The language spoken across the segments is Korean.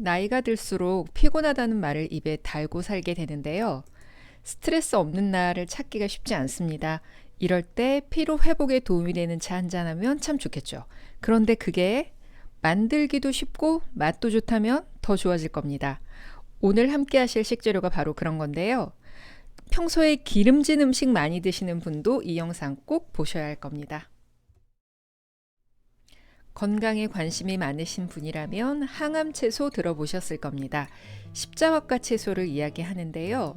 나이가 들수록 피곤하다는 말을 입에 달고 살게 되는데요. 스트레스 없는 날을 찾기가 쉽지 않습니다. 이럴 때 피로 회복에 도움이 되는 차 한잔하면 참 좋겠죠. 그런데 그게 만들기도 쉽고 맛도 좋다면 더 좋아질 겁니다. 오늘 함께 하실 식재료가 바로 그런 건데요. 평소에 기름진 음식 많이 드시는 분도 이 영상 꼭 보셔야 할 겁니다. 건강에 관심이 많으신 분이라면 항암 채소 들어보셨을 겁니다. 십자화과 채소를 이야기하는데요.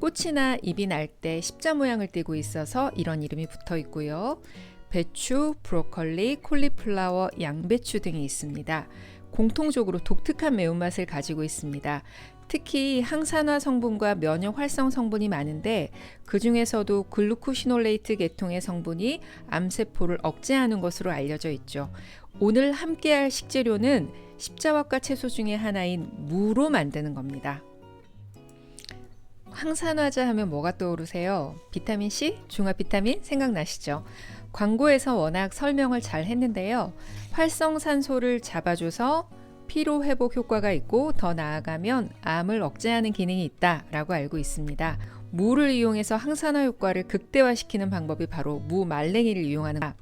꽃이나 잎이 날 때 십자 모양을 띠고 있어서 이런 이름이 붙어 있고요. 배추, 브로콜리, 콜리플라워, 양배추 등이 있습니다. 공통적으로 독특한 매운맛을 가지고 있습니다. 특히 항산화 성분과 면역 활성 성분이 많은데 그 중에서도 글루코시놀레이트 계통의 성분이 암세포를 억제하는 것으로 알려져 있죠. 오늘 함께할 식재료는 십자화과 채소 중에 하나인 무로 만드는 겁니다. 항산화제 하면 뭐가 떠오르세요? 비타민 C, 종합 비타민 생각나시죠? 광고에서 워낙 설명을 잘 했는데요. 활성산소를 잡아줘서 피로 회복 효과가 있고 더 나아가면 암을 억제하는 기능이 있다라고 알고 있습니다. 무를 이용해서 항산화 효과를 극대화시키는 방법이 바로 무말랭이를 이용하는 것.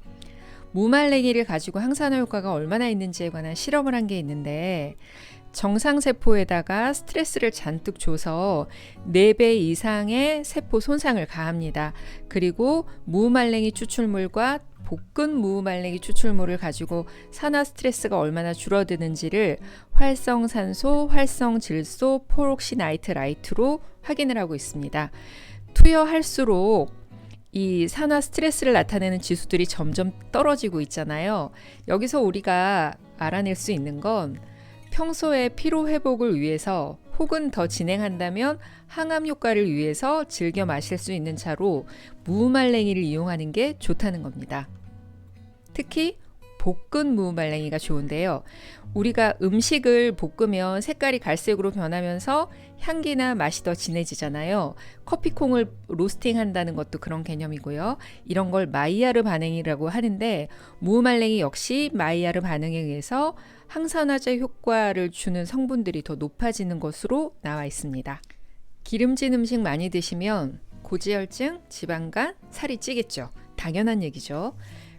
무말랭이를 가지고 항산화 효과가 얼마나 있는지에 관한 실험을 한 게 있는데 정상 세포에다가 스트레스를 잔뜩 줘서 4배 이상의 세포 손상을 가합니다. 그리고 무말랭이 추출물과 볶은 무말랭이 추출물을 가지고 산화 스트레스가 얼마나 줄어드는지를 활성산소, 활성질소, 포록시나이트 라이트로 확인을 하고 있습니다. 투여할수록 이 산화 스트레스를 나타내는 지수들이 점점 떨어지고 있잖아요. 여기서 우리가 알아낼 수 있는 건 평소에 피로 회복을 위해서 혹은 더 진행한다면 항암 효과를 위해서 즐겨 마실 수 있는 차로 무말랭이를 이용하는 게 좋다는 겁니다. 특히 볶은 무말랭이가 좋은데요. 우리가 음식을 볶으면 색깔이 갈색으로 변하면서 향기나 맛이 더 진해지잖아요. 커피콩을 로스팅 한다는 것도 그런 개념이고요. 이런 걸 마이야르 반응이라고 하는데 무말랭이 역시 마이야르 반응에 의해서 항산화제 효과를 주는 성분들이 더 높아지는 것으로 나와 있습니다. 기름진 음식 많이 드시면 고지혈증, 지방간, 살이 찌겠죠. 당연한 얘기죠.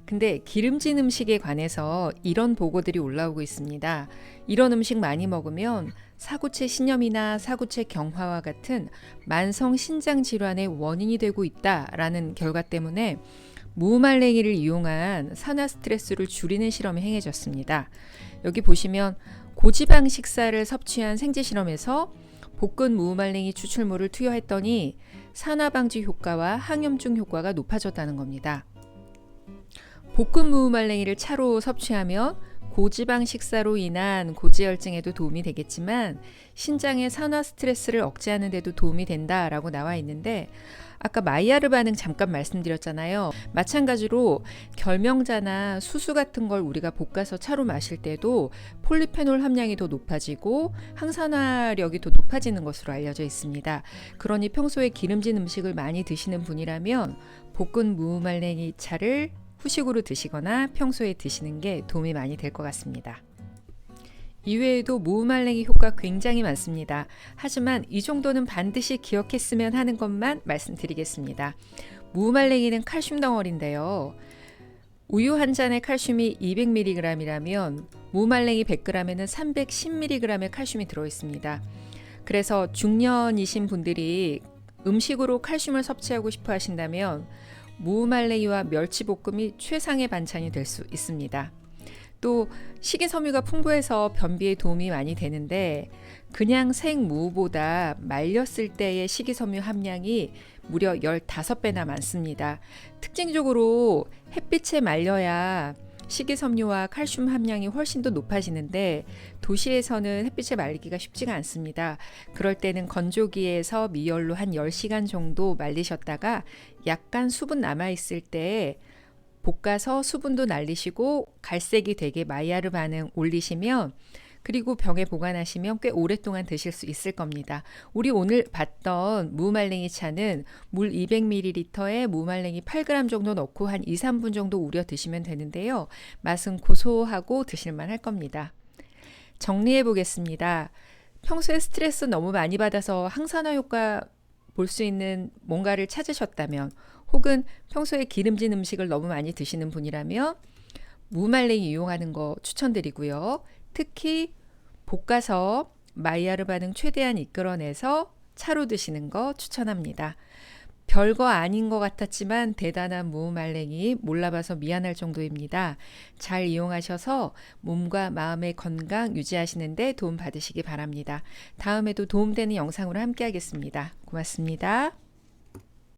근데 기름진 음식에 관해서 이런 보고들이 올라오고 있습니다. 이런 음식 많이 먹으면 사구체 신염이나 사구체 경화와 같은 만성 신장 질환의 원인이 되고 있다라는 결과 때문에 무말랭이를 이용한 산화 스트레스를 줄이는 실험이 행해졌습니다. 여기 보시면 고지방 식사를 섭취한 생제 실험에서 볶은 무말랭이 추출물을 투여했더니 산화 방지 효과와 항염증 효과가 높아졌다는 겁니다. 볶은 무말랭이를 차로 섭취하면 고지방 식사로 인한 고지혈증에도 도움이 되겠지만 신장의 산화 스트레스를 억제하는 데도 도움이 된다라고 나와 있는데 아까 마이야르 반응 잠깐 말씀드렸잖아요. 마찬가지로 결명자나 수수 같은 걸 우리가 볶아서 차로 마실 때도 폴리페놀 함량이 더 높아지고 항산화력이 더 높아지는 것으로 알려져 있습니다. 그러니 평소에 기름진 음식을 많이 드시는 분이라면 볶은 무말랭이 차를 후식으로 드시거나 평소에 드시는 게 도움이 많이 될 것 같습니다. 이외에도 무말랭이 효과 굉장히 많습니다. 하지만 이 정도는 반드시 기억했으면 하는 것만 말씀드리겠습니다. 무말랭이는 칼슘 덩어리인데요. 우유 한 잔의 칼슘이 200mg이라면 무말랭이 100g에는 310mg의 칼슘이 들어 있습니다. 그래서 중년이신 분들이 음식으로 칼슘을 섭취하고 싶어 하신다면 무말랭이와 멸치볶음이 최상의 반찬이 될 수 있습니다. 또 식이섬유가 풍부해서 변비에 도움이 많이 되는데 그냥 생무보다 말렸을 때의 식이섬유 함량이 무려 15배나 많습니다. 특징적으로 햇빛에 말려야 식이섬유와 칼슘 함량이 훨씬 더 높아지는데 도시에서는 햇빛에 말리기가 쉽지가 않습니다. 그럴 때는 건조기에서 미열로 한 10시간 정도 말리셨다가 약간 수분 남아 있을 때 볶아서 수분도 날리시고 갈색이 되게 마이야르 반응 올리시면 그리고 병에 보관하시면 꽤 오랫동안 드실 수 있을 겁니다. 우리 오늘 봤던 무말랭이 차는 물 200ml에 무말랭이 8g 정도 넣고 한 2, 3분 정도 우려 드시면 되는데요. 맛은 고소하고 드실만 할 겁니다. 정리해 보겠습니다. 평소에 스트레스 너무 많이 받아서 항산화 효과 볼 수 있는 뭔가를 찾으셨다면 혹은 평소에 기름진 음식을 너무 많이 드시는 분이라면 무말랭이 이용하는 거 추천드리고요. 특히 볶아서 마이야르 반응 최대한 이끌어내서 차로 드시는 거 추천합니다. 별거 아닌 것 같았지만 대단한 무말랭이 몰라봐서 미안할 정도입니다. 잘 이용하셔서 몸과 마음의 건강 유지하시는데 도움 받으시기 바랍니다. 다음에도 도움되는 영상으로 함께 하겠습니다. 고맙습니다.